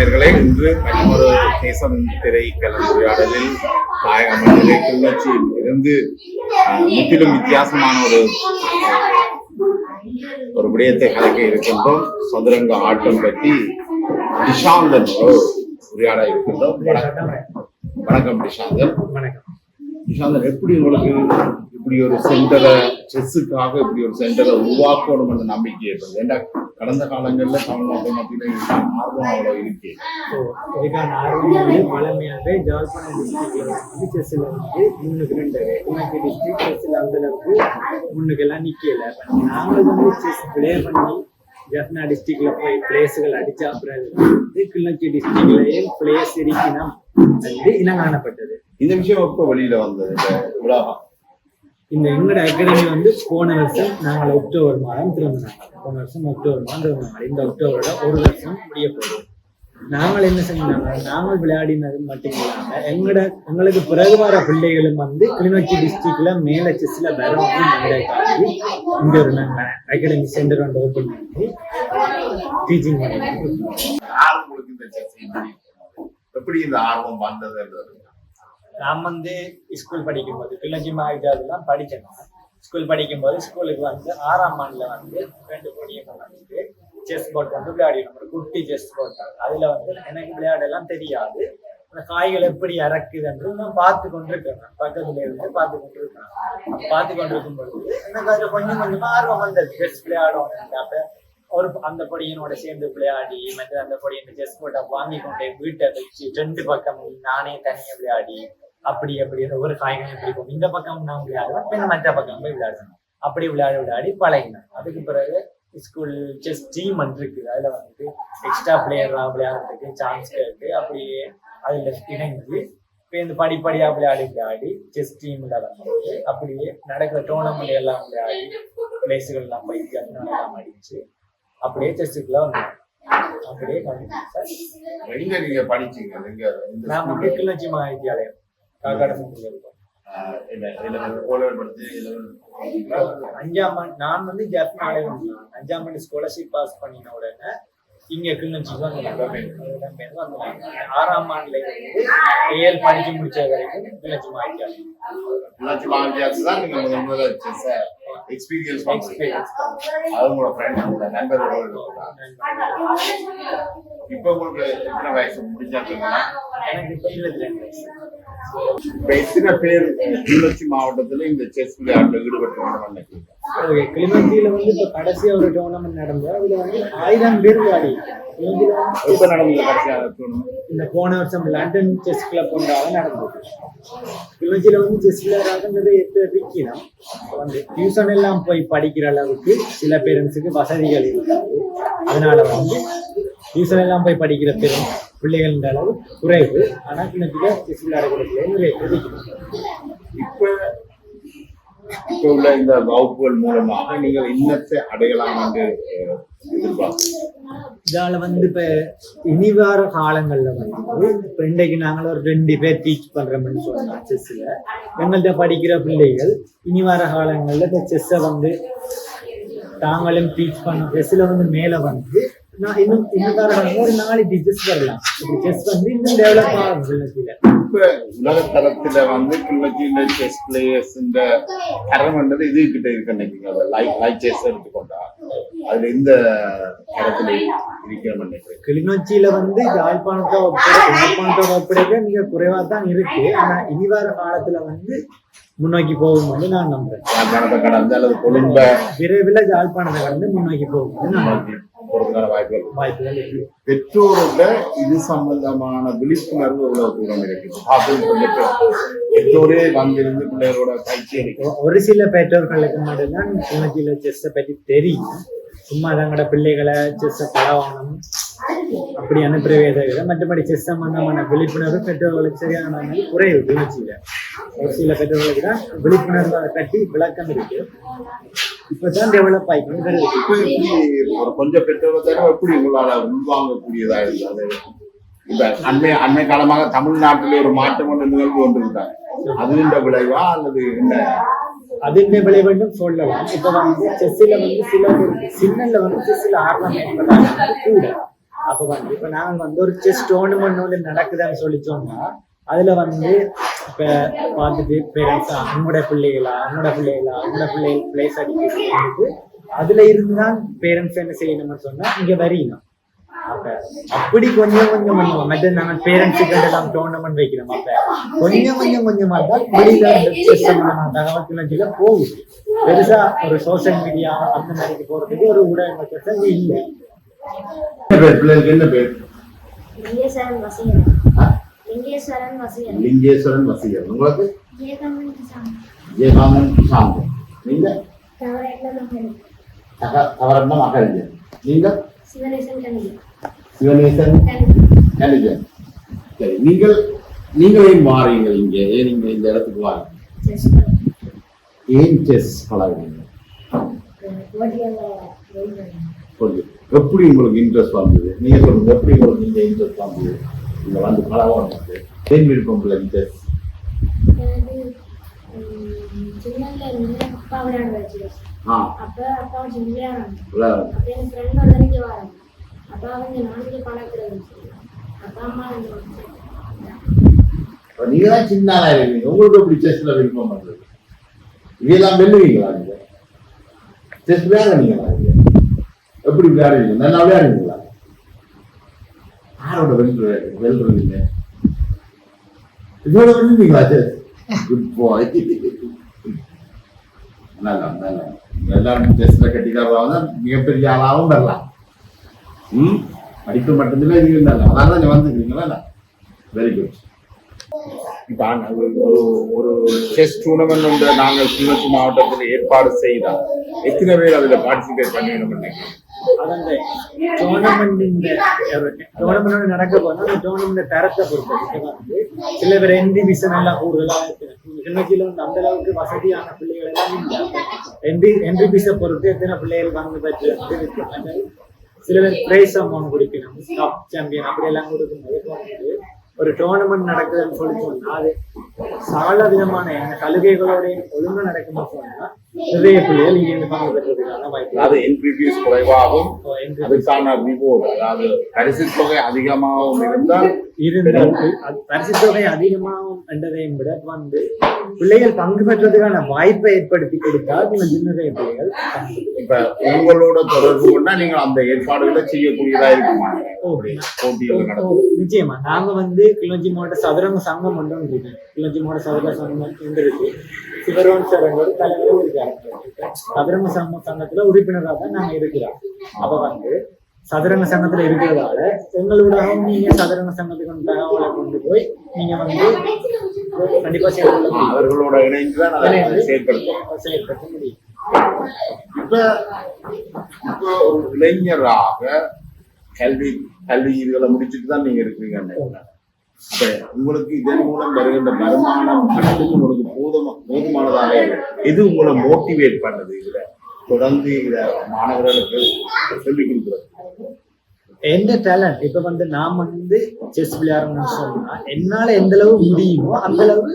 நேயர்களே இன்று மற்றொரு தேசம் திரை கலந்துரையாடலில் தாயக மண்ணிலே கிளிநொச்சியில் இருந்து முற்றிலும் வித்தியாசமான ஒரு ஒரு விடயத்தை கலக்க இருக்கின்றோம். சதுரங்க ஆட்டம் பற்றி நிஷாந்தன் உரையாட இருக்கின்றோம். வணக்கம். வணக்கம் நிஷாந்தன். வணக்கம். நிஷாந்தன் எப்படி உங்களுக்கு இப்படி ஒரு சென்டரை செஸ்ஸுக்காக இப்படி ஒரு சென்டரை உருவாக்கணும் என்ற நம்பிக்கை ஏற்படுது? ஏன்னா கடந்த காலங்களில் தமிழ்நாட்டு மத்தியில் ஆர்வம் அவ்வளோ இருக்கு. ஸோ இதுக்கான ஆர்வம் வந்து பழமையாகவே ஜாழ்ப்பாணம் டிஸ்ட்ரிக்ட்ல வந்து செஸ்ஸில் வந்து முன்னுக்கு ரெண்டு. எனக்கு டிஸ்ட்ரிக்ட் செஸ்ஸில் அந்த அளவுக்கு முன்னுக்கு எல்லாம் நிற்கல நாங்கள் வந்து செஸ் ப்ளே பண்ணி ஜஃப்னா டிஸ்ட்ரிக்ட்ல போய் பிளேஸுகள் அடிச்சா அப்புறம் வந்து கிளிநொச்சி டிஸ்ட்ரிக்ட்லயும் பிளேஸ் இருக்கணும் அது இனம் காணப்பட்டது. இந்த விஷயம் எப்போ வெளியில வந்தது? இந்த உலகம் இந்த எங்களோட அகாடமி வந்து போன வருஷம் நாங்கள் அக்டோபர் மாதம் திறந்தாங்க போன வருஷம் அக்டோபர் மாதம் திறந்தாங்க இந்த அக்டோபரோட ஒரு வருஷம் முடிய போகுது. நாங்கள் என்ன செஞ்சாங்க? நாங்கள் விளையாடினது மட்டும் இல்லாமல் எங்களோட எங்களுக்கு பிறகு வர பிள்ளைகளும் வந்து கிளிநொச்சி டிஸ்ட்ரிக்ட்ல மேல செஸ்ல வரும் இங்க ஒரு நாங்கள் அகாடமி சென்டர் வந்து ஓப்பன் பண்ணி டீச்சிங் பண்ணிட்டு எப்படி இந்த ஆர்வம் வந்தது நான் வந்து ஸ்கூல் படிக்கும்போது கிளிநொச்சி மாவட்டத்துலாம் படிக்கணும். ஸ்கூல் படிக்கும்போது ஸ்கூலுக்கு வந்து ஆறாம் ஆண்டுல வந்து ரெண்டு பொடியை கொண்டாந்து செஸ் போர்ட் வந்து விளையாடினோம். ஒரு குட்டி செஸ் போர்ட் அதுல வந்து எனக்கு விளையாடலாம் தெரியாது. அந்த காய்கள் எப்படி இறக்குதுன்று நான் பார்த்து கொண்டிருக்கிறேன் பக்கத்துல இருந்து பார்த்து கொண்டிருக்கிறேன் பார்த்து கொண்டிருக்கும் பொழுது எனக்கு அதுல கொஞ்சம் கொஞ்சமா ஆர்வம் வந்தது. செஸ் விளையாடணும் அப்ப ஒரு அந்த பொடியனோட சேர்ந்து விளையாடி மற்ற அந்த பொடியை செஸ் போர்ட்டை வாங்கி கொண்டு வீட்டை வச்சு ரெண்டு பக்கம் நானே தனியாக விளையாடி அப்படி அப்படி ஒவ்வொரு காய்களையும் பிடிக்கும் இந்த பக்கம் நான் விளையாடுவேன் பின்ன மற்ற பக்கம் போய் விளையாடுவேன் அப்படி விளையாடி விளையாடி பழகினேன். அதுக்கு பிறகு ஸ்கூல் செஸ் டீம் இருக்கு அதுல வந்துட்டு எக்ஸ்ட்ரா பிளேயரா விளையாடுறதுக்கு சான்ஸ் கேட்டு அப்படியே அதுல இணைஞ்சு இப்போ இந்த படிப்படியா விளையாடி விளையாடி செஸ் டீம்ல வந்து அப்படியே நடக்கிற டோர்னமெண்ட் எல்லாம் விளையாடி பிளேஸுகள் எல்லாம் போய் எல்லாம் அடிச்சு அப்படியே செஸ்ஸுக்குள்ள வந்தேன். அப்படியே நான் வந்து கிளிநொச்சி மகாவித்யாலயம் அஞ்சாம் ஆண்டு நான் வந்து ஜப்னாலே அஞ்சாம் ஆண்டு ஸ்காலர்ஷிப் பாஸ் பண்ணின உடனே இங்க கிளிநொச்சிக்கு வந்து ஆறாம் ஆண்டுல இருந்து ஏழு படிச்சு முடிச்ச வரைக்கும் கிளிநொச்சி தான் நீங்க முதல் முதல்ல செஸ் எக்ஸ்பீரியன்ஸ் உங்களோட ஃப்ரெண்ட் நண்பர்களோட. இப்போ உங்களுக்கு எத்தனை வயசு? முடிஞ்சாச்சுங்களா எனக்கு இப்ப இருபத்தி ரெண்டு வயசு. இப்ப எத்தனை பேர் கிளிநொச்சி மாவட்டத்துல இந்த செஸ் விளையாட்டுல ஈடுபட்டு ஓகே கிளிநொச்சியில வந்து இப்ப கடைசியா ஒரு டோர்னமெண்ட் நடந்தது. அதுல வந்து ஆயிரம் பேர் விளையாடி இதுல வந்து எப்ப நடந்த கடைசியாக tournament? இந்த போன வருஷம் லண்டன் செஸ் கிளப் ஒன்றாக நடந்தது. கிளிநொச்சியில வந்து செஸ் விளையாடுறது பேர் இருக்கணும் வந்து டியூஷன் எல்லாம் போய் படிக்கிற அளவுக்கு சில பேரண்ட்ஸுக்கு வசதிகள் இருக்காது. அதனால வந்து டியூஷன் எல்லாம் போய் படிக்கிற பெரும் பிள்ளைகள் அளவு குறைவு. ஆனா கிளிநொச்சியில செஸ் விளையாடக்கூடிய இப்ப இப்ப உள்ள இந்த வகுப்புகள் மூலமாக நீங்கள் இன்னத்தை அடையலாம் என்று இதால வந்து இப்ப இனி வர காலங்கள்ல வந்து இப்ப இன்றைக்கு நாங்கள் ஒரு ரெண்டு பேர் டீச் பண்றோம்னு சொன்னோம் செஸ்ல எங்கள்கிட்ட படிக்கிற பிள்ளைகள் இனி வர காலங்கள்ல இந்த செஸ்ஸை வந்து தாங்களும் டீச் பண்ண செஸ்ல வந்து மேல வந்து நான் இன்னும் இன்னும் வர காலங்கள்ல ஒரு நாலு டீச்சர்ஸ் வரலாம். செஸ் வந்து இன்னும் டெவலப் இப்ப உலக தரத்துல வந்து கிளிநொச்சியில செஸ் பிளேயர்ஸ் இந்த தரம்ன்றது இது கிட்ட இருக்கு நினைக்கிறீங்க. லைக் லைக் செஸ் எடுத்துக்கொண்டா அதுல இந்த தரத்துல இருக்கிறோம் நினைக்கிறேன் கிளிநொச்சியில வந்து யாழ்ப்பாணத்தை யாழ்ப்பாணத்தை ஒப்படைக்க மிக குறைவா தான் இருக்கு. ஆனா இனி வர காலத்துல வந்து முன்னோக்கி போகும் வந்து நான் நம்புறேன். யாழ்ப்பாணத்தை கடந்து அல்லது கொழும்ப விரைவில் யாழ்ப்பாணத்தை கடந்து முன்னோக்கி போகும் நான் நம்புறேன். போறதுக்கான வாய்ப்புகள் பெற்றோரோட இது சம்பந்தமான விழிப்புணர்வு எவ்வளவு தூரம் இருக்குது? பெற்றோர். வந்திருந்து பிள்ளைகளோட பயிற்சி ஒரு சில பெற்றோர்களுக்கு மட்டும்தான் கிளிநொச்சியில செஸ்ஸை பற்றி தெரியும். சும்மா தங்களோட பிள்ளைகளை செஸ்ஸை பழகணும் அப்படி அனுப்புறவே தவிர மற்றபடி செஸ் சம்பந்தமான விழிப்புணர்வு பெற்றோர்களுக்கு சரியான குறைவு கிளிநொச்சியில ஒரு சில பெற்றோர்களுக்கு தான் விழிப்புணர்வு அதை கட்டி விளக்கம் இருக்கு. இப்பதான் டெவலப் ஒரு கொஞ்சம் பெற்றோரை தவிர எப்படி உங்களால உள்வாங்கக்கூடியதா இருக்கு அது இப்ப அண்மை அண்மை காலமாக தமிழ்நாட்டிலே ஒரு மாற்றம் ஒன்று நிகழ்வு கொண்டிருந்தாங்க அது இந்த விளைவா அல்லது இந்த அதிர்ந்த விளைவுன்னு சொல்லலாம். இப்ப வந்து செஸ்ஸில் வந்து சில சின்னல்ல வந்து செஸ்ஸில் ஆர்வம் கூட. அப்ப வந்து இப்ப நாங்க வந்து ஒரு செஸ் டோர்னமெண்ட் வந்து நடக்குதுன்னு சொல்லி சொன்னா அதுல வந்து இப்ப பார்த்துட்டு பேரண்ட்ஸ் உங்களோட பிள்ளைகளா உங்களோட பிள்ளைகளா உங்களோட பிள்ளைகள் பிளேஸ் அடிக்கிறது அதுல இருந்து தான் பேரண்ட்ஸ் என்ன செய்யணும்னு சொன்னா இங்க வரீங்க அப்ப அப்படி கொஞ்சம் கொஞ்சம் கொஞ்சம் மற்ற நாங்க பேரண்ட்ஸுக்கு எல்லாம் டோர்னமெண்ட் வைக்கிறோம் அப்ப கொஞ்சம் கொஞ்சம் கொஞ்சமா தான் வெளியில தகவல் கிளர்ச்சியில போகுது. பெருசா ஒரு சோசியல் மீடியா அந்த மாதிரி போறதுக்கு ஒரு ஊடகங்கள் இல்லை. என்ன பேர்? பிள்ளைகளுக்கு என்ன பேர்? லிங்கேஸ்வரன் வசீகர் உங்களுக்கு? ஜெயகமன் நீங்க? தவறன்ன மகரிஜன் நீங்க? சிவநேசன் சரி நீங்கள் நீங்கள் ஏன் மாறீங்க இங்க. ஏன் நீங்க இந்த இடத்துக்கு வாங்க? ஏன் செஸ் பழகுறீங்க எப்படி உங்களுக்கு இன்ட்ரெஸ்ட் வந்தது? நீங்க சொல்லுங்க எப்படி உங்களுக்கு இந்த இன்ட்ரெஸ்ட் வந்தது? இங்க வந்து பழகம் வந்து ஏன் விருப்பம் இல்லை இருந்து அப்பா அப்போ விளையாடுங்க. அப்போ என் ஃப்ரெண்ட் ஒரு தடவைக்கு வராங்க அப்பா அவங்க நாளைக்கு பழக்கிறது அப்பா அம்மா நீங்க தான் சின்ன ஆளா இருக்கீங்க. உங்களுக்கு எப்படி செஸ்ல விருப்பம் வந்தது இதெல்லாம் வெல்லுவீங்களா நீங்க? செஸ் விளையாடுறீங்களா நீங்க எப்படி விளையாடுவீங்க? நல்லா விளையாடுவீங்களா? யாரோட வெல்ற வெல்றீங்க இதோட வெல்லுவீங்களா செஸ் குட் பாய் நல்லா நல்லா எல்லாரும் செஸ்ல கட்டிக்காரவாங்க மிகப்பெரிய ஆளாகவும் வரலாம் ம் படிப்பு மட்டுமில்லை இது நல்லா அதான் நீங்க வந்துருக்கீங்களா வெரி குட் இப்போ ஒரு ஒரு செஸ் டூர்னமெண்ட் ஒன்று நாங்கள் கிளிநொச்சி மாவட்டத்தில் ஏற்பாடு செய்தால் எத்தனை பேர் அதில் பார்ட்டிசிபேட் பண்ணிடணும் நினைக்கிறேன் அதந்த டோர்னமெண்ட் டோர்னமெண்ட் நடக்க போனா அந்த டோர்னமெண்ட் தரத்தை பொறுத்தது வந்து சில பேர் என்டிவிஷன் எல்லாம் கூடுதலாக இருக்கு கிண்ணச்சியில வந்து அந்த அளவுக்கு வசதியான பிள்ளைகள் எல்லாம் இல்லை. என்டி என்டிபிஸை பொறுத்து எத்தனை பிள்ளைகள் வந்து பெற்று சில பேர் பிரைஸ் அமௌண்ட் கொடுக்கணும். கப் சாம்பியன் அப்படி எல்லாம் கொடுக்கும்போது ஒரு டோர்னமெண்ட் நடக்குதுன்னு சொல்லி சொன்னா அது சகல விதமான என்ன சலுகைகளோட நடக்குமா நடக்கும்னு அதாவது என்பிபிஎஸ் எங்க அதுக்கான ரிவோர்ட் அதாவது பரிசு தொகை அதிகமாகவும் இருந்தால் அது பரிசு தொகை அதிகமாகும் என்றதையும் விட வந்து பிள்ளைகள் பங்கு பெற்றதுக்கான வாய்ப்பை ஏற்படுத்தி கொடுத்தால் நிறைய பிள்ளைகள். இப்ப உங்களோட தொடர்பு கொண்டா நீங்கள் அந்த ஏற்பாடுகளை செய்யக்கூடியதா இருக்குமா? நிச்சயமா. நாங்க வந்து கிளஞ்சி மாவட்ட சதுரங்க சங்கம் ஒன்று இருக்கு. கிளஞ்சி மாவட்ட சதுரங்க சங்கம் ஒன்று இருக்கு. சிவரோன் சார் ஒரு தலைவரும் இருக்காரு. சதுரங்க சங்கம் சங்கத்துல உறுப்பினராக தான் நாங்க இருக்கிறோம். அப்ப வந்து சதுரங்க சங்கத்துல இருக்கிறதால எங்களோடவும் நீங்க சதுரங்க சங்கத்துக்கு தகவலை கொண்டு போய் நீங்க வந்து கண்டிப்பா செயல்பட. அவர்களோட இணைந்து தான் அதை செயல்படுத்தும் செயல்படுத்த முடியும். இப்ப இப்ப ஒரு இளைஞராக கல்வி கல்வி இதுகளை முடிச்சுட்டு தான் நீங்க இருக்கிறீங்க. அப்ப உங்களுக்கு இதன் மூலம் வருகின்ற வருமானம் மட்டும் உங்களுக்கு போதுமா போதுமானதாக எது உங்களை மோட்டிவேட் பண்ணது இதுல தொடர்ந்து இத மாணவர்களுக்கு சொல்லிக் கொடுக்குறது எந்த டேலண்ட் இப்ப வந்து நான் வந்து செஸ் விளையாடணும்னு சொன்னா என்னால எந்த அளவு முடியுமோ அந்த அளவு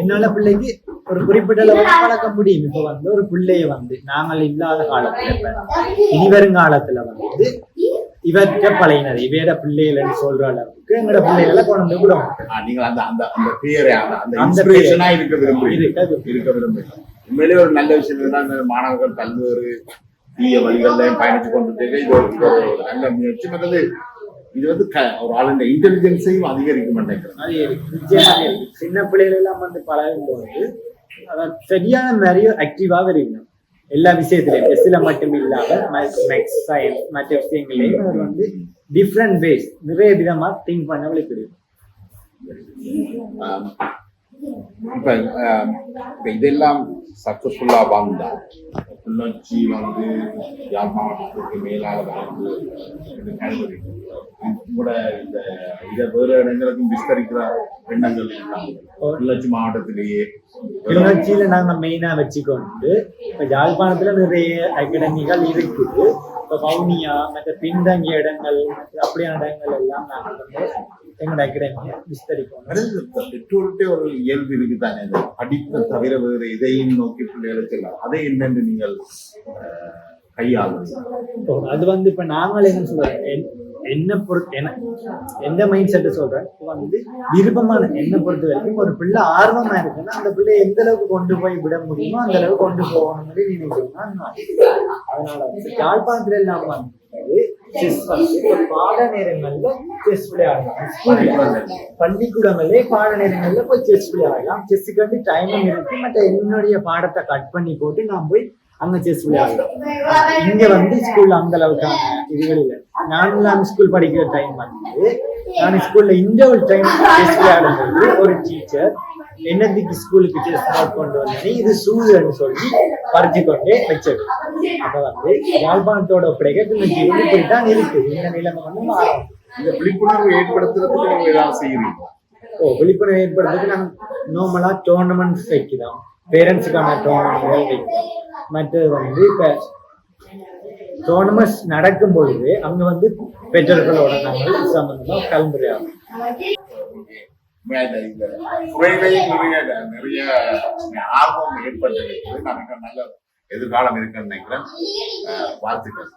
என்னால பிள்ளைக்கு ஒரு குறிப்பிட்ட அளவு வளர்க்க முடியும். இப்ப வந்து ஒரு பிள்ளைய வந்து நாங்கள் இல்லாத காலத்துல இனி வருங்காலத்துல வந்து இவற்ற பழையினது இவையோட பிள்ளைகள்னு சொல்ற அளவுக்கு எங்களோட பிள்ளைகளை கொண்டு விடும் ஆ, நீங்கள் அந்த அந்த அந்த பேரை அந்த அந்த இன்ஸ்பிரேஷனா இருக்க விரும்புறீங்க இருக்க விரும்புறீங்க உண்மையிலேயே ஒரு நல்ல விஷயம் என்னன்னா மாணவர்கள் பல்வேறு தீய வழிகளில் பயணிச்சு கொண்டு இது ஒரு நல்ல முயற்சி. மற்றது இது வந்து ஒரு ஆளுடைய இன்டெலிஜென்ஸையும் அதிகரிக்க மாட்டேங்கிறது அது இருக்கு. நிச்சயமா இருக்கு. சின்ன பிள்ளைகள் எல்லாம் வந்து பழகும் போது சரியான மாதிரியும் ஆக்டிவாக இருக்கணும் எல்லா விஷயத்திலையும். எஸ்ல மட்டும் இல்லாம மேக்ஸ் சயின்ஸ் மற்ற விஷயங்களையும் அவர் வந்து டிஃப்ரெண்ட் வேஸ் நிறைய விதமா திங்க் பண்ண ஆம். இப்ப இப்ப இதெல்லாம் சக்சஸ்ஃபுல்லா வந்தா கிளிநொச்சி வந்து யாழ் மாவட்டத்துக்கு மேலாக வந்து இது கல்வி கூட இந்த இதை வேறு இடங்களுக்கும் விஸ்தரிக்கிற எண்ணங்கள் கிளிநொச்சி மாவட்டத்திலேயே. கிளிநொச்சியில நாங்க மெயினா வச்சுக்கொண்டு இப்ப யாழ்ப்பாணத்துல நிறைய அகாடமிகள் இருக்குது. இப்ப வவுனியா மற்ற பின்தங்கிய இடங்கள் அப்படியான இடங்கள் எல்லாம் நாங்க வந்து எங்களோட அகாடமியை இந்த பெற்றோர்கிட்ட ஒரு இயல்பு இருக்குதானே? இந்த படிப்பை தவிர வேறு இதையும் நோக்கி பிள்ளைகளை செல்லாம் அதை என்னென்று நீங்கள் ஓ, அது வந்து இப்ப நாங்கள் என்ன சொல்றோம்? என்- என்ன பொறுத்து என்ன எந்த மைண்ட் செட்டை சொல்றேன் இப்ப வந்து விருப்பமான என்ன பொறுத்த வரைக்கும் ஒரு பிள்ளை ஆர்வமா இருக்குன்னா அந்த பிள்ளை எந்த அளவுக்கு கொண்டு போய் விட முடியுமோ அந்த அளவுக்கு கொண்டு போகணும்னு நினைக்கிறோம் அதனால வந்து யாழ்ப்பாணத்துல வந்து செஸ் பாட நேரங்கள்ல செஸ் விளையாடலாம். ஸ்கூல்ல பள்ளிக்கூடங்களே பாட நேரங்கள்ல போய் செஸ் விளையாடலாம். செஸ்ஸுக்கு வந்து டைமும் இருக்கு. மற்ற என்னுடைய பாடத்தை கட் பண்ணி போட்டு நான் போய் அங்க செஸ் விளையாடுறோம் இங்க வந்து ஸ்கூல்ல அந்த அளவுக்கான இதுகள் இல்லை. நான் ஸ்கூல் படிக்கிற டைம் வந்து நான் ஸ்கூல்ல இந்த ஒரு டைம் செஸ் விளையாடும்போது ஒரு டீச்சர் செஸ் பால் கொண்டு வந்தேன் இது சூதுன்னு சொல்லி பறிச்சு கொண்டே வச்சது. அப்ப வந்து யாழ்ப்பாணத்தோட ஒப்படைக்க இன்னைக்கு இப்படித்தான் இருக்கு. இந்த நிலைமை வந்து மாறும் இந்த விழிப்புணர்வு ஏற்படுத்துறதுக்கு நீங்க ஏதாவது செய்யறீங்க ஓ விழிப்புணர்வு ஏற்படுறதுக்கு நாங்கள் நார்மலா டோர்னமெண்ட்ஸ் வைக்கிறோம் பேரண்ட்ஸுக்கான டோர்னமெண்ட்கள் வைக்கிறோம் மற்றது வந்து இப்ப டோர்னமெண்ட்ஸ் நடக்கும் பொழுது அங்க வந்து பெற்றோர்களோட நாங்கள் சம்பந்தமா கலந்துரையாடும் உண்மையா இந்த குறையிலையும் நிறைய நிறைய ஆர்வம் ஏற்பட்டிருக்கிறது. மிக நல்ல எதிர்காலம் இருக்குன்னு நினைக்கிறேன். வாழ்த்துக்கள்.